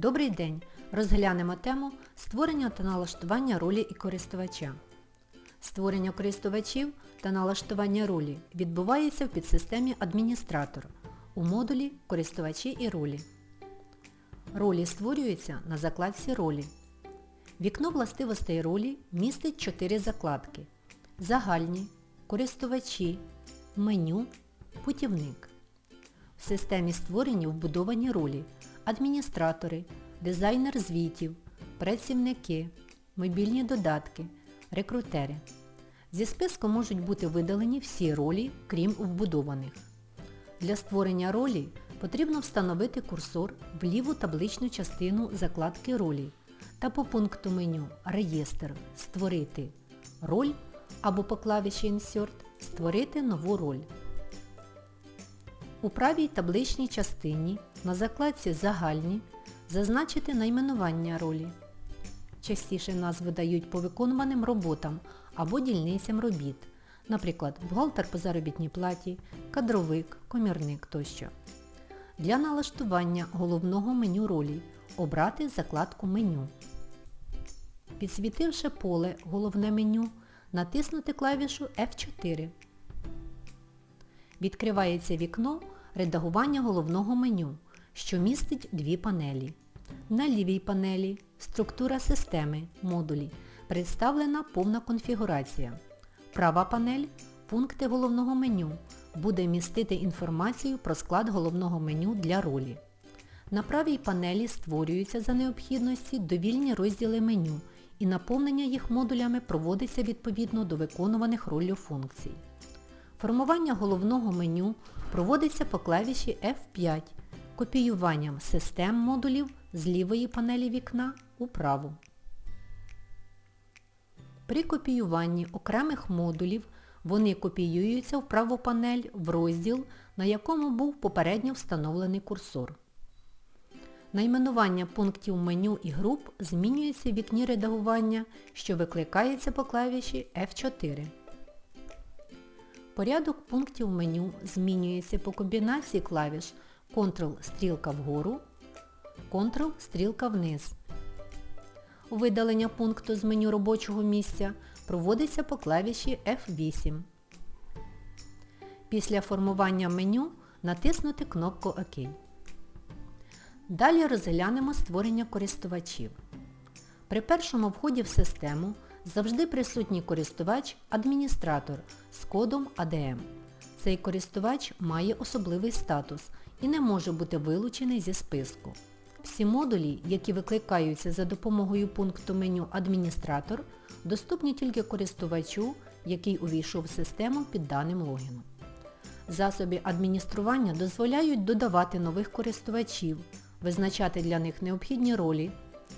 Добрий день! Розглянемо тему створення та налаштування ролі і користувача. Створення користувачів та налаштування ролі відбувається в підсистемі Адміністратор у модулі Користувачі і ролі. Ролі створюються на закладці ролі. Вікно властивостей ролі містить 4 закладки. Загальні, користувачі, меню, путівник. В системі створені вбудовані ролі адміністратори, дизайнер звітів, працівники, мобільні додатки, рекрутери. Зі списку можуть бути видалені всі ролі, крім вбудованих. Для створення ролі потрібно встановити курсор в ліву табличну частину закладки ролі та по пункту меню Реєстр Створити роль або по клавіші Insert Створити нову роль. У правій табличній частині на закладці Загальні зазначити найменування ролі. Частіше назви дають по виконуваним роботам або дільницям робіт, наприклад, бухгалтер по заробітній платі, кадровик, комірник тощо. Для налаштування головного меню ролі обрати закладку Меню. Підсвітивши поле Головне меню, натиснути клавішу F4. Відкривається вікно Редагування головного меню, що містить дві панелі. На лівій панелі Структура системи модулі. Представлена повна конфігурація. Права панель Пункти головного меню буде містити інформацію про склад головного меню для ролі. На правій панелі створюються за необхідності довільні розділи меню і наповнення їх модулями проводиться відповідно до виконуваних роллю функцій. Формування головного меню проводиться по клавіші F5 копіюванням систем модулів з лівої панелі вікна у праву. При копіюванні окремих модулів вони копіюються в праву панель в розділ, на якому був попередньо встановлений курсор. Найменування пунктів меню і груп змінюється в вікні редагування, що викликається по клавіші F4. Порядок пунктів меню змінюється по комбінації клавіш Ctrl-стрілка вгору, Ctrl-стрілка вниз. Видалення пункту з меню робочого місця проводиться по клавіші F8. Після формування меню натиснути кнопку ОК. Далі розглянемо створення користувачів. При першому вході в систему завжди присутній користувач-адміністратор з кодом ADM. Цей користувач має особливий статус і не може бути вилучений зі списку. Всі модулі, які викликаються за допомогою пункту меню Адміністратор, доступні тільки користувачу, який увійшов в систему під даним логіном. Засоби адміністрування дозволяють додавати нових користувачів, визначати для них необхідні ролі,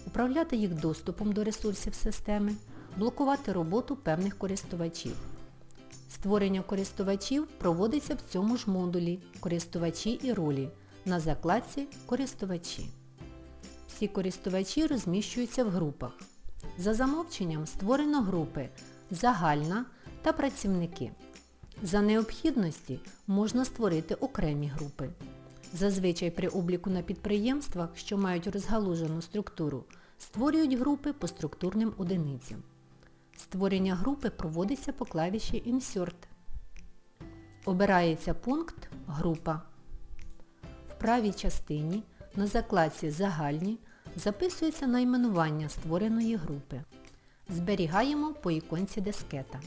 управляти їх доступом до ресурсів системи, блокувати роботу певних користувачів. Створення користувачів проводиться в цьому ж модулі Користувачі і ролі на закладці Користувачі. Всі користувачі розміщуються в групах. За замовченням створено групи Загальна та працівники. За необхідності можна створити окремі групи. Зазвичай при обліку на підприємствах, що мають розгалужену структуру, створюють групи по структурним одиницям. Створення групи проводиться по клавіші Insert. Обирається пункт Група. В правій частині на закладці Загальні записується найменування створеної групи. Зберігаємо по іконці дискета.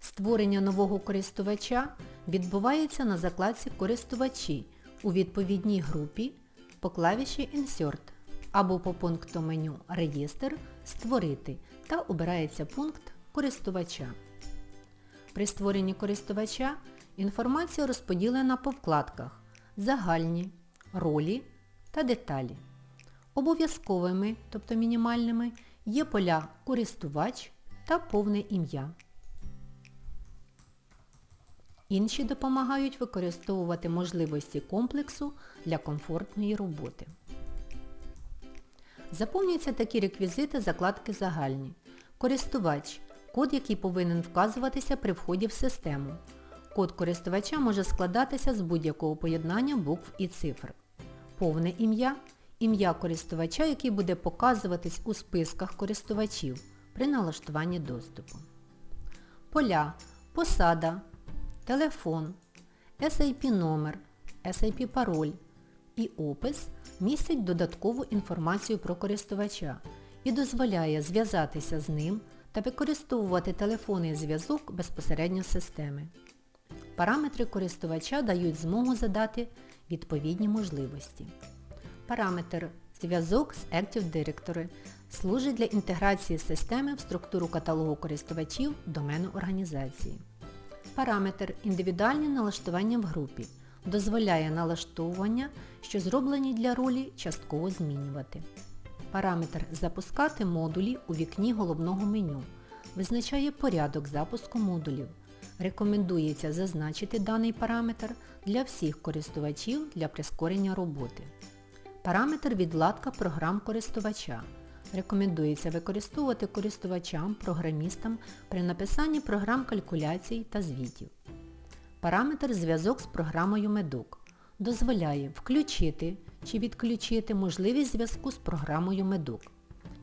Створення нового користувача відбувається на закладці Користувачі у відповідній групі по клавіші Insert або по пункту меню Реєстр Створити та обирається пункт користувача. При створенні користувача інформація розподілена по вкладках Загальні, ролі та деталі. Обов'язковими, тобто мінімальними, є поля Користувач та повне ім'я. Інші допомагають використовувати можливості комплексу для комфортної роботи. Заповнюються такі реквізити закладки загальні. Користувач код, який повинен вказуватися при вході в систему. Код користувача може складатися з будь-якого поєднання букв і цифр. Повне ім'я ім'я користувача, який буде показуватись у списках користувачів при налаштуванні доступу. Поля посада, телефон, SIP номер, SIP пароль і опис містять додаткову інформацію про користувача і дозволяє зв'язатися з ним та використовувати телефонний зв'язок безпосередньо з системи. Параметри користувача дають змогу задати відповідні можливості. Параметр Зв'язок з Active Directory служить для інтеграції системи в структуру каталогу користувачів домену організації. Параметр Індивідуальні налаштування в групі дозволяє налаштовування, що зроблені для ролі, частково змінювати. Параметр Запускати модулі у вікні головного меню визначає порядок запуску модулів. Рекомендується зазначити даний параметр для всіх користувачів для прискорення роботи. Параметр відладка програм користувача. Рекомендується використовувати користувачам, програмістам при написанні програм калькуляцій та звітів. Параметр зв'язок з програмою Medoc дозволяє включити чи відключити можливість зв'язку з програмою Medoc.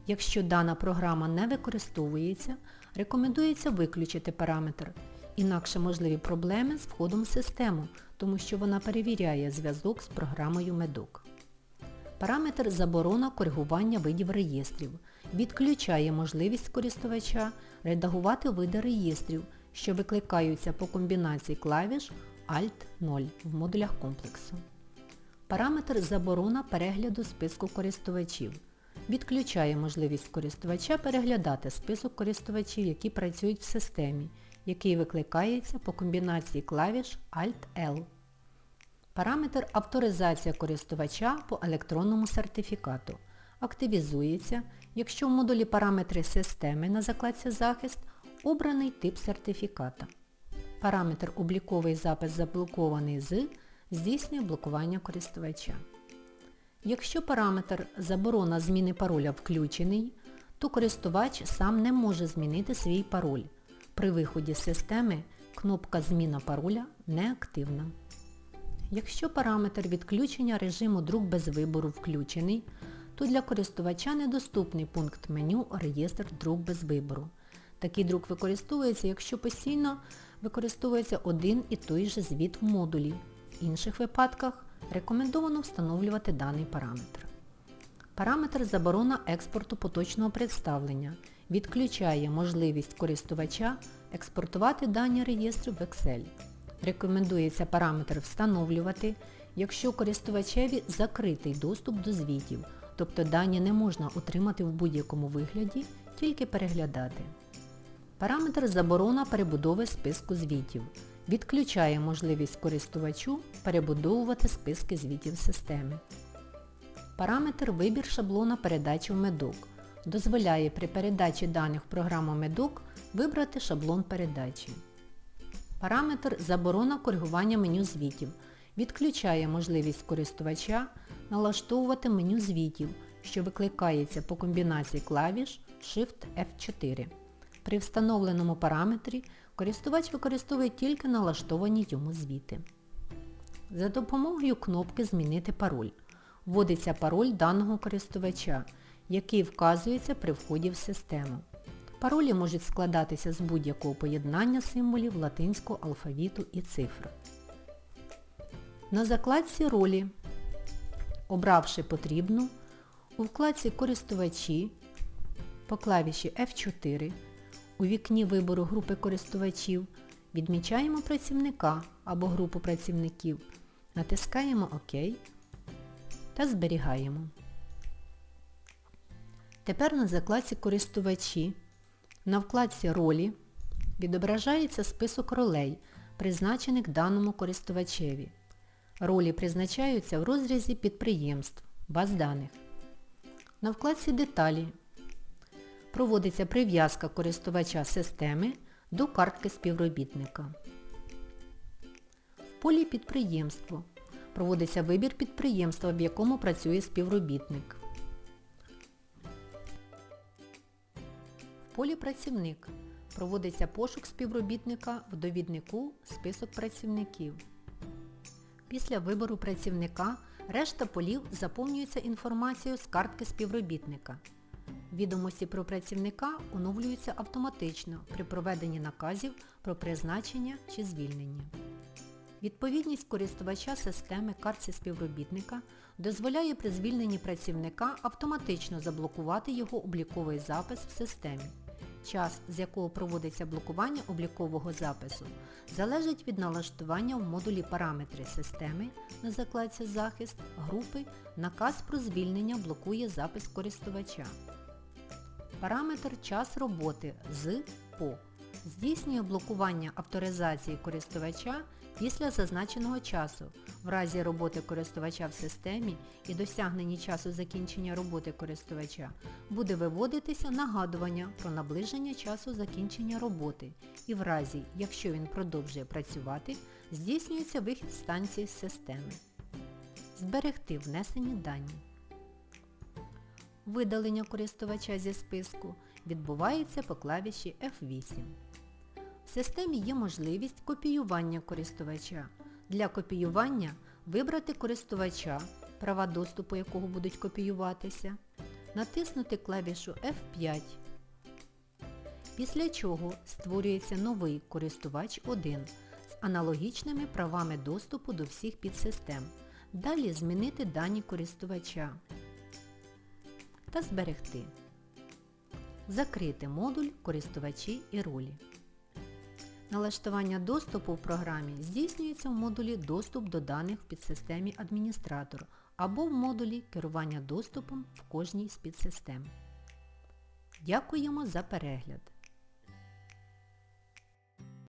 Якщо дана програма не використовується, рекомендується виключити параметр. Інакше можливі проблеми з входом в систему, тому що вона перевіряє зв'язок з програмою Medoc. Параметр Заборона коригування видів реєстрів відключає можливість користувача редагувати види реєстрів, що викликаються по комбінації клавіш Alt-0 в модулях комплексу. Параметр Заборона перегляду списку користувачів відключає можливість користувача переглядати список користувачів, які працюють в системі, який викликається по комбінації клавіш Alt-L. Параметр Авторизація користувача по електронному сертифікату активізується, якщо в модулі параметри системи на закладці Захист обраний тип сертифіката. Параметр Обліковий запис заблокований з здійснює блокування користувача. Якщо параметр Заборона зміни пароля включений, то користувач сам не може змінити свій пароль. При виході з системи кнопка Зміна пароля неактивна. Якщо параметр відключення режиму друк без вибору включений, то для користувача недоступний пункт меню Реєстр друк без вибору. Такий друк використовується, якщо постійно використовується один і той же звіт в модулі. В інших випадках рекомендовано встановлювати даний параметр. Параметр Заборона експорту поточного представлення відключає можливість користувача експортувати дані реєстру в Excel. Рекомендується параметр встановлювати, якщо користувачеві закритий доступ до звітів, тобто дані не можна отримати в будь-якому вигляді, тільки переглядати. Параметр Заборона перебудови списку звітів відключає можливість користувачу перебудовувати списки звітів системи. Параметр Вибір шаблона передачі в Medoc дозволяє при передачі даних в програму Medoc вибрати шаблон передачі. Параметр Заборона коригування меню звітів відключає можливість користувача налаштовувати меню звітів, що викликається по комбінації клавіш Shift F4. При встановленому параметрі користувач використовує тільки налаштовані йому звіти. За допомогою кнопки Змінити пароль вводиться пароль даного користувача, який вказується при вході в систему. Паролі можуть складатися з будь-якого поєднання символів латинського алфавіту і цифр. На закладці ролі, обравши потрібну, у вкладці Користувачі по клавіші F4 у вікні вибору групи користувачів відмічаємо працівника або групу працівників, натискаємо ОК та зберігаємо. Тепер на закладці Користувачі на вкладці Ролі відображається список ролей, призначених даному користувачеві. Ролі призначаються в розрізі підприємств, баз даних. На вкладці Деталі проводиться прив'язка користувача системи до картки співробітника. В полі Підприємство проводиться вибір підприємства, в якому працює співробітник. В полі Працівник проводиться пошук співробітника в довіднику Список працівників. Після вибору працівника Решта полів заповнюється інформацією з картки співробітника. Відомості про працівника оновлюються автоматично при проведенні наказів про призначення чи звільнення. Відповідність користувача системи картці співробітника дозволяє при звільненні працівника автоматично заблокувати його обліковий запис в системі. Час, з якого проводиться блокування облікового запису, залежить від налаштування в модулі параметри системи на закладці захист групи наказ про звільнення блокує запис користувача. Параметр час роботи з по здійснює блокування авторизації користувача після зазначеного часу. В разі роботи користувача в системі і досягненні часу закінчення роботи користувача буде виводитися нагадування про наближення часу закінчення роботи і в разі, якщо він продовжує працювати, здійснюється вихід станції з системи. Зберегти внесені дані. Видалення користувача зі списку відбувається по клавіші F8. В системі є можливість копіювання користувача. Для копіювання вибрати користувача, права доступу якого будуть копіюватися, натиснути клавішу F5, після чого створюється новий користувач 1 з аналогічними правами доступу до всіх підсистем. Далі змінити дані користувача та зберегти. Закрити модуль користувачі і ролі. Налаштування доступу в програмі здійснюється в модулі Доступ до даних в підсистемі Адміністратор або в модулі Керування доступом в кожній з підсистем. Дякуємо за перегляд!